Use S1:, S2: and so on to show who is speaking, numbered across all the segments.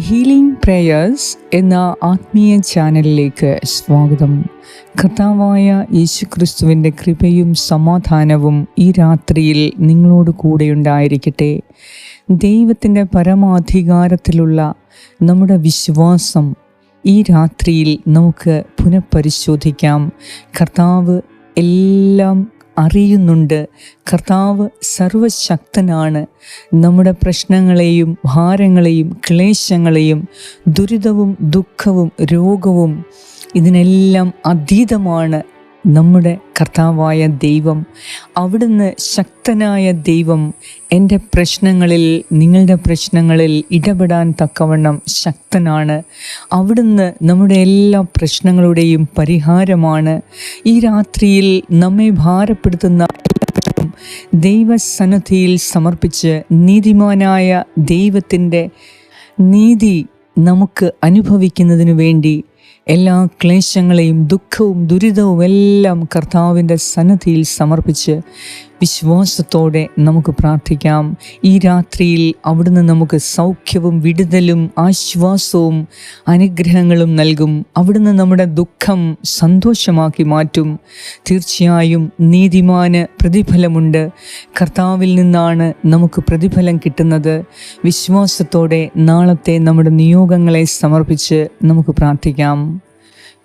S1: Healing prayers എന്ന ആത്മീയ ചാനലിലേക്ക് സ്വാഗതം. കർത്താവായ യേശുക്രിസ്തുവിന്റെ കൃപയും സമാധാനവും ഈ രാത്രിയിൽ നിങ്ങളോട് കൂടെയുണ്ടായിരിക്കട്ടെ ദൈവത്തിന്റെ പരമാധികാരത്തിലുള്ള നമ്മുടെ വിശ്വാസം ഈ രാത്രിയിൽ നമുക്ക് പുനഃപരിശോധിക്കാം. കർത്താവ് എല്ലാം അറിയുന്നുണ്ട്. കർത്താവ് സർവശക്തനാണ്. നമ്മുടെ പ്രശ്നങ്ങളെയും ഭാരങ്ങളെയും ക്ലേശങ്ങളെയും ദുരിതവും ദുഃഖവും രോഗവും ഇതിനെല്ലാം അതീതമാണ്. നമ്മുടെ കർത്താവായ ദൈവം അവിടുന്ന് ശക്തനായ ദൈവം എന്റെ പ്രശ്നങ്ങളിൽ നിങ്ങളുടെ പ്രശ്നങ്ങളിൽ ഇടപെടാൻ തക്കവണ്ണം ശക്തനാണ്. അവിടുന്ന് നമ്മുടെ എല്ലാ പ്രശ്നങ്ങളുടെയും പരിഹാരമാണ്. ഈ രാത്രിയിൽ നമ്മെ ഭാരപ്പെടുത്തുന്ന ദൈവസന്നദ്ധിയിൽ സമർപ്പിച്ച് നീതിമാനായ ദൈവത്തിന്റെ നീതി നമുക്ക് അനുഭവിക്കുന്നതിനു വേണ്ടി എല്ലാ ക്ലേശങ്ങളെയും ദുഃഖവും ദുരിതവും എല്ലാം കർത്താവിന്റെ സന്നദ്ധിയിൽ സമർപ്പിച്ച് വിശ്വാസത്തോടെ നമുക്ക് പ്രാർത്ഥിക്കാം. ഈ രാത്രിയിൽ അവിടുന്ന് നമുക്ക് സൗഖ്യവും വിടുതലും ആശ്വാസവും അനുഗ്രഹങ്ങളും നൽകും. അവിടുന്ന് നമ്മുടെ ദുഃഖം സന്തോഷമാക്കി മാറ്റും. തീർച്ചയായും നീതിമാന് പ്രതിഫലമുണ്ട്. കർത്താവിൽ നിന്നാണ് നമുക്ക് പ്രതിഫലം കിട്ടുന്നത്. വിശ്വാസത്തോടെ നാളത്തെ നമ്മുടെ നിയോഗങ്ങളെ സമർപ്പിച്ച് നമുക്ക് പ്രാർത്ഥിക്കാം.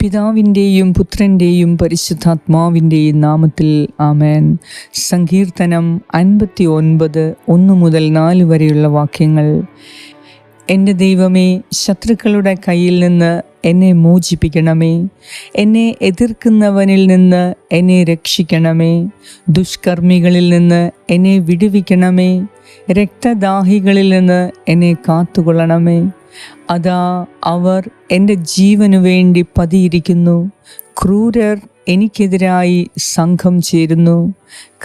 S1: പിതാവിന്റെയും പുത്രന്റെയും പരിശുദ്ധാത്മാവിന്റെയും നാമത്തിൽ ആമേൻ. സങ്കീർത്തനം അൻപത്തി ഒൻപത് ഒന്ന് മുതൽ നാല് വരെയുള്ള വാക്യങ്ങൾ. എന്റെ ദൈവമേ ശത്രുക്കളുടെ കയ്യിൽ നിന്ന് എന്നെ മോചിപ്പിക്കണമേ. എന്നെ എതിർക്കുന്നവനിൽ നിന്ന് എന്നെ രക്ഷിക്കണമേ. ദുഷ്കർമ്മികളിൽ നിന്ന് എന്നെ വിടുവിക്കണമേ. രക്തദാഹികളിൽ നിന്ന് എന്നെ കാത്തുകൊള്ളണമേ. അതാ അവർ എന്റെ ജീവനു വേണ്ടി പതിയിരിക്കുന്നു. ക്രൂരർ എനിക്കെതിരായി സംഘം ചേരുന്നു.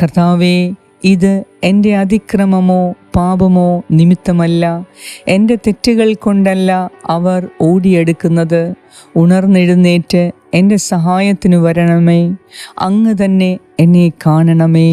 S1: കർത്താവേ ഇത് എന്റെ അതിക്രമമോ പാപമോ നിമിത്തമല്ല. എന്റെ തെറ്റുകൾ കൊണ്ടല്ല അവർ ഓടിയെടുക്കുന്നത്. ഉണർന്നെഴുന്നേറ്റ് എന്റെ സഹായത്തിനു വരണമേ. അങ്ങ് തന്നെ എന്നെ കാണണമേ.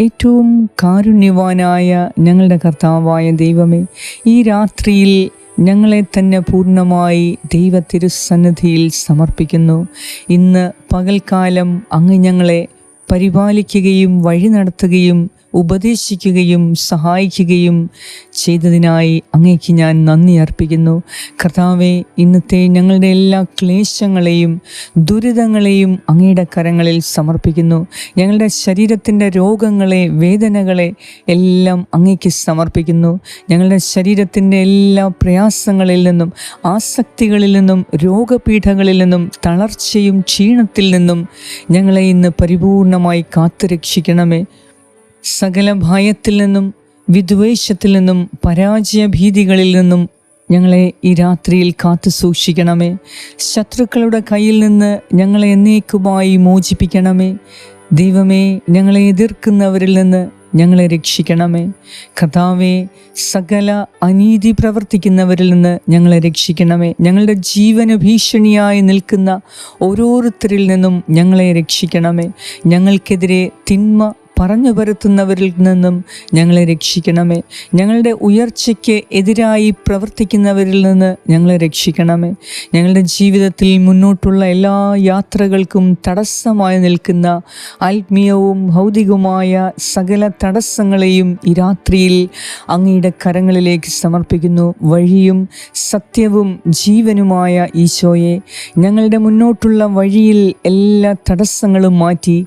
S1: ഏറ്റവും കാരുണ്യവാനായ ഞങ്ങളുടെ കർത്താവായ ദൈവമേ ഈ രാത്രിയിൽ ഞങ്ങളെ തന്നെ പൂർണമായി ദൈവ തിരുസന്നിധിയിൽ സമർപ്പിക്കുന്നു. ഇന്ന് പകൽക്കാലം അങ്ങ് ഞങ്ങളെ പരിപാലിക്കുകയും വഴി നടത്തുകയും ഉപദേശിക്കുകയും സഹായിക്കുകയും ചെയ്തതിനായി അങ്ങേക്ക് ഞാൻ നന്ദി അർപ്പിക്കുന്നു. കർത്താവെ ഇന്നത്തെ ഞങ്ങളുടെ എല്ലാ ക്ലേശങ്ങളെയും ദുരിതങ്ങളെയും അങ്ങയുടെ കരങ്ങളിൽ സമർപ്പിക്കുന്നു. ഞങ്ങളുടെ ശരീരത്തിന്റെ രോഗങ്ങളെ വേദനകളെ എല്ലാം അങ്ങേക്ക് സമർപ്പിക്കുന്നു. ഞങ്ങളുടെ ശരീരത്തിന്റെ എല്ലാ പ്രയാസങ്ങളിൽ നിന്നും ആസക്തികളിൽ നിന്നും രോഗപീഠകളിൽ നിന്നും തളർച്ചയും ക്ഷീണത്തിൽ നിന്നും ഞങ്ങളെ ഇന്ന് പരിപൂർണമായി കാത്തുരക്ഷിക്കണമേ. സകല ഭയത്തിൽ നിന്നും വിദ്വേഷത്തിൽ നിന്നും പരാജയ ഭീതികളിൽ നിന്നും ഞങ്ങളെ ഈ രാത്രിയിൽ കാത്തു സൂക്ഷിക്കണമേ. ശത്രുക്കളുടെ കയ്യിൽ നിന്ന് ഞങ്ങളെ എന്നേക്കുമായി മോചിപ്പിക്കണമേ. ദൈവമേ ഞങ്ങളെ എതിർക്കുന്നവരിൽ നിന്ന് ഞങ്ങളെ രക്ഷിക്കണമേ. കഥാവേ സകല അനീതി പ്രവർത്തിക്കുന്നവരിൽ നിന്ന് ഞങ്ങളെ രക്ഷിക്കണമേ. ഞങ്ങളുടെ ജീവന ഭീഷണിയായി നിൽക്കുന്ന ഓരോരുത്തരിൽ നിന്നും ഞങ്ങളെ രക്ഷിക്കണമേ. ഞങ്ങൾക്കെതിരെ തിന്മ പറഞ്ഞു വരുത്തുന്നവരിൽ നിന്നും ഞങ്ങളെ രക്ഷിക്കണമേ. ഞങ്ങളുടെ ഉയർച്ചയ്ക്ക് എതിരായി പ്രവർത്തിക്കുന്നവരിൽ നിന്ന് ഞങ്ങളെ രക്ഷിക്കണമേ. ഞങ്ങളുടെ ജീവിതത്തിൽ മുന്നോട്ടുള്ള എല്ലാ യാത്രകൾക്കും തടസ്സമായി നിൽക്കുന്ന ആത്മീയവും ഭൗതികവുമായ സകല തടസ്സങ്ങളെയും ഈ രാത്രിയിൽ അങ്ങയുടെ കരങ്ങളിലേക്ക് സമർപ്പിക്കുന്നു. വഴിയും സത്യവും ജീവനുമായ ഈശോയെ ഞങ്ങളുടെ മുന്നോട്ടുള്ള വഴിയിൽ എല്ലാ തടസ്സങ്ങളും മാറ്റി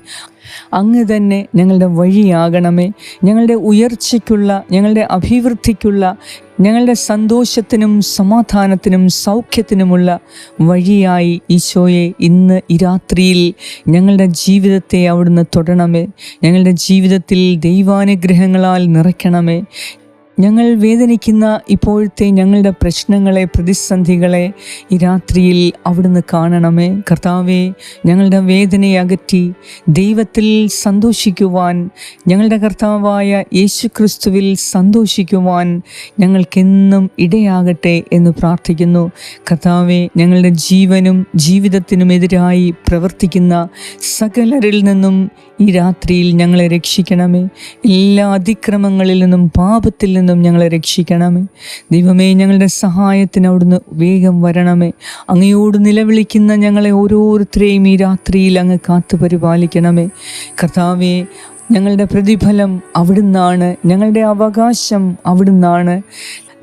S1: അങ്ങ് തന്നെ ഞങ്ങളുടെ വഴിയാകണമേ. ഞങ്ങളുടെ ഉയർച്ചയ്ക്കുള്ള ഞങ്ങളുടെ അഭിവൃദ്ധിക്കുള്ള ഞങ്ങളുടെ സന്തോഷത്തിനും സമാധാനത്തിനും സൗഖ്യത്തിനുമുള്ള വഴിയായി ഈശോയെ ഇന്ന് ഈ രാത്രിയിൽ ഞങ്ങളുടെ ജീവിതത്തെ അവിടുന്ന് തൊടണമേ. ഞങ്ങളുടെ ജീവിതത്തിൽ ദൈവാനുഗ്രഹങ്ങളാൽ നിറയ്ക്കണമേ. ഞങ്ങൾ വേദനിക്കുന്ന ഇപ്പോഴത്തെ ഞങ്ങളുടെ പ്രശ്നങ്ങളെ പ്രതിസന്ധികളെ ഈ രാത്രിയിൽ അവിടുന്ന് കാണണമേ. കർത്താവെ ഞങ്ങളുടെ വേദനയെ അകറ്റി ദൈവത്തിൽ സന്തോഷിക്കുവാൻ ഞങ്ങളുടെ കർത്താവായ യേശു ക്രിസ്തുവിൽ സന്തോഷിക്കുവാൻ ഞങ്ങൾക്കെന്നും ഇടയാകട്ടെ എന്ന് പ്രാർത്ഥിക്കുന്നു. കർത്താവെ ഞങ്ങളുടെ ജീവനും ജീവിതത്തിനുമെതിരായി പ്രവർത്തിക്കുന്ന സകലരിൽ നിന്നും ഈ രാത്രിയിൽ ഞങ്ങളെ രക്ഷിക്കണമേ. എല്ലാ അതിക്രമങ്ങളിൽ നിന്നും പാപത്തിൽ നിന്നും ഞങ്ങളെ രക്ഷിക്കണമേ. ദൈവമേ ഞങ്ങളുടെ സഹായത്തിന് അവിടുന്ന് വേഗം വരണമേ. അങ്ങയോട് നിലവിളിക്കുന്ന ഞങ്ങളെ ഓരോരുത്തരെയും ഈ രാത്രിയിൽ അങ്ങ് കാത്തു പരിപാലിക്കണമേ. കർത്താവെ ഞങ്ങളുടെ പ്രതിഫലം അവിടുന്നാണ്. ഞങ്ങളുടെ അവകാശം അവിടുന്നാണ്.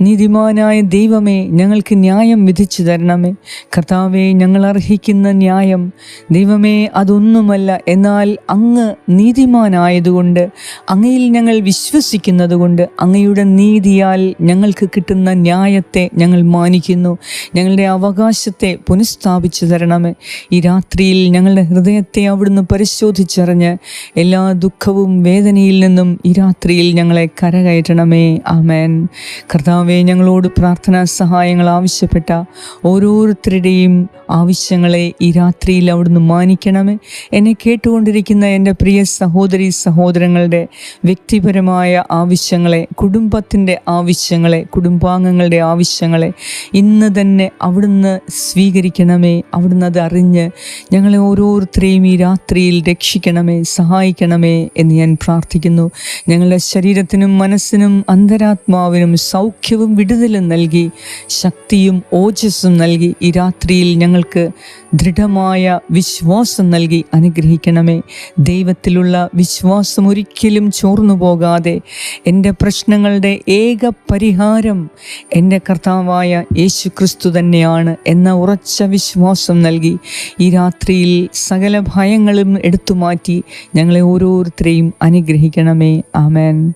S1: നീതിമാനായ ദൈവമേ ഞങ്ങൾക്ക് ന്യായം വിധിച്ചു തരണമേ. കർത്താവെ ഞങ്ങൾ അർഹിക്കുന്ന ന്യായം ദൈവമേ അതൊന്നുമല്ല. എന്നാൽ അങ്ങ് നീതിമാനായതുകൊണ്ട് അങ്ങയിൽ ഞങ്ങൾ വിശ്വസിക്കുന്നതുകൊണ്ട് അങ്ങയുടെ നീതിയാൽ ഞങ്ങൾക്ക് കിട്ടുന്ന ന്യായത്തെ ഞങ്ങൾ മാനിക്കുന്നു. ഞങ്ങളുടെ അവകാശത്തെ പുനഃസ്ഥാപിച്ചു തരണമേ. ഈ രാത്രിയിൽ ഞങ്ങളുടെ ഹൃദയത്തെ അവിടുന്ന് പരിശോധിച്ചറിഞ്ഞ് എല്ലാ ദുഃഖവും വേദനയിൽ നിന്നും ഈ രാത്രിയിൽ ഞങ്ങളെ കരകയറ്റണമേ. ആമേൻ. കർത്താവെ ഞങ്ങളോട് പ്രാർത്ഥനാ സഹായങ്ങൾ ആവശ്യപ്പെട്ട ഓരോരുത്തരുടെയും ആവശ്യങ്ങളെ ഈ രാത്രിയിൽ അവിടുന്ന് മാനിക്കണമേ. എന്നെ കേട്ടുകൊണ്ടിരിക്കുന്ന എന്റെ പ്രിയ സഹോദരി സഹോദരങ്ങളുടെ വ്യക്തിപരമായ ആവശ്യങ്ങളെ കുടുംബത്തിന്റെ ആവശ്യങ്ങളെ കുടുംബാംഗങ്ങളുടെ ആവശ്യങ്ങളെ ഇന്ന് തന്നെ അവിടുന്ന് സ്വീകരിക്കണമേ. അവിടുന്ന് അത് അറിഞ്ഞ് ഞങ്ങളെ ഓരോരുത്തരെയും ഈ രാത്രിയിൽ രക്ഷിക്കണമേ സഹായിക്കണമേ എന്ന് ഞാൻ പ്രാർത്ഥിക്കുന്നു. ഞങ്ങളുടെ ശരീരത്തിനും മനസ്സിനും അന്തരാത്മാവിനും സൗഖ്യവും വിടുതലും നൽകി ശക്തിയും ഓജസ്സും നൽകി ഈ രാത്രിയിൽ ഞങ്ങൾക്ക് ദൃഢമായ വിശ്വാസം നൽകി അനുഗ്രഹിക്കണമേ. ദൈവത്തിലുള്ള വിശ്വാസം ഒരിക്കലും ചോർന്നു പോകാതെ എന്റെ പ്രശ്നങ്ങളുടെ ഏക പരിഹാരം എന്റെ കർത്താവായ യേശു ക്രിസ്തു തന്നെയാണ് എന്ന ഉറച്ച വിശ്വാസം നൽകി ഈ രാത്രിയിൽ സകല ഭയങ്ങളും എടുത്തുമാറ്റി ഞങ്ങളെ ഓരോരുത്തരെയും അനുഗ്രഹിക്കണമേ. ആമേൻ.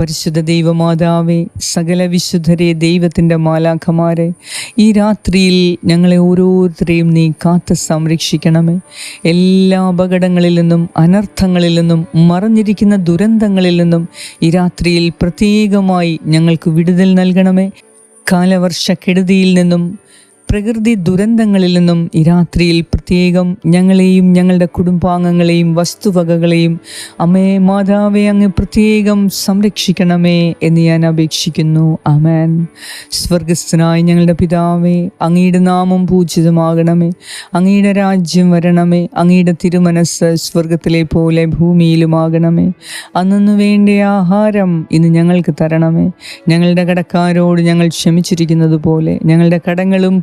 S1: പരിശുദ്ധ ദൈവമാതാവേ സകല വിശുദ്ധരെ ദൈവത്തിന്റെ മാലാഖമാരെ ഈ രാത്രിയിൽ ഞങ്ങളെ ഓരോരുത്തരെയും നീ കാത്ത് സംരക്ഷിക്കണമേ. എല്ലാ അപകടങ്ങളിൽ നിന്നും അനർത്ഥങ്ങളിൽ നിന്നും മറഞ്ഞിരിക്കുന്ന ദുരന്തങ്ങളിൽ നിന്നും ഈ രാത്രിയിൽ പ്രത്യേകമായി ഞങ്ങൾക്ക് വിടുതൽ നൽകണമേ. കാലവർഷക്കെടുതിയിൽ നിന്നും പ്രകൃതി ദുരന്തങ്ങളിൽ നിന്നും ഈ രാത്രിയിൽ പ്രത്യേകം ഞങ്ങളെയും ഞങ്ങളുടെ കുടുംബാംഗങ്ങളെയും വസ്തുവകകളെയും അമ്മേ മാതാവെ അങ്ങ് പ്രത്യേകം സംരക്ഷിക്കണമേ എന്ന് ഞാൻ അപേക്ഷിക്കുന്നു. അമേൻ സ്വർഗസ്ഥനായ ഞങ്ങളുടെ പിതാവേ അങ്ങയുടെ നാമം പൂജിതമാകണമേ. അങ്ങയുടെ രാജ്യം വരണമേ. അങ്ങയുടെ തിരുമനസ് സ്വർഗത്തിലെ പോലെ ഭൂമിയിലുമാകണമേ. അന്നു വേണ്ട ആഹാരം ഇന്ന് ഞങ്ങൾക്ക് തരണമേ. ഞങ്ങളുടെ കടക്കാരോട് ഞങ്ങൾ ക്ഷമിച്ചിരിക്കുന്നത് പോലെ ഞങ്ങളുടെ കടങ്ങളും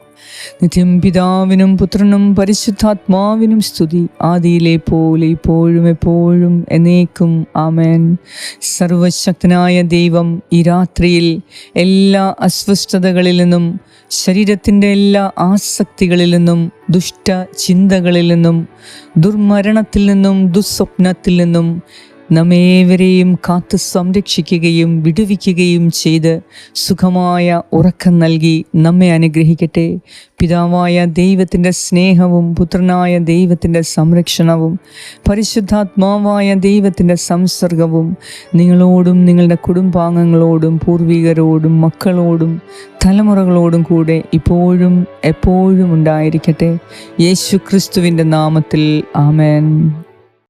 S1: നിത്യം പിതാവിനും പുത്രനും പരിശുദ്ധാത്മാവിനും സ്തുതി. ആദിയിലെ പോലെ ഇപ്പോഴും എപ്പോഴും എന്നേക്കും. ആമേൻ. സർവശക്തനായ ദൈവം ഈ രാത്രിയിൽ എല്ലാ അസ്വസ്ഥതകളിൽ നിന്നും ശരീരത്തിന്റെ എല്ലാ ആസക്തികളിൽ നിന്നും ദുഷ്ട ചിന്തകളിൽ നിന്നും ദുർമരണത്തിൽ നിന്നും ദുസ്വപ്നത്തിൽ നിന്നും നമ്മേവരെയും കാത്തു സംരക്ഷിക്കുകയും വിടുവിക്കുകയും ചെയ്ത് സുഖമായ ഉറക്കം നൽകി നമ്മെ അനുഗ്രഹിക്കട്ടെ. പിതാവായ ദൈവത്തിന്റെ സ്നേഹവും പുത്രനായ ദൈവത്തിന്റെ സംരക്ഷണവും പരിശുദ്ധാത്മാവായ ദൈവത്തിന്റെ സംസർഗവും നിങ്ങളോടും നിങ്ങളുടെ കുടുംബാംഗങ്ങളോടും പൂർവികരോടും മക്കളോടും തലമുറകളോടും കൂടെ ഇപ്പോഴും എപ്പോഴും ഉണ്ടായിരിക്കട്ടെ. യേശു ക്രിസ്തുവിന്റെ നാമത്തിൽ ആമേൻ.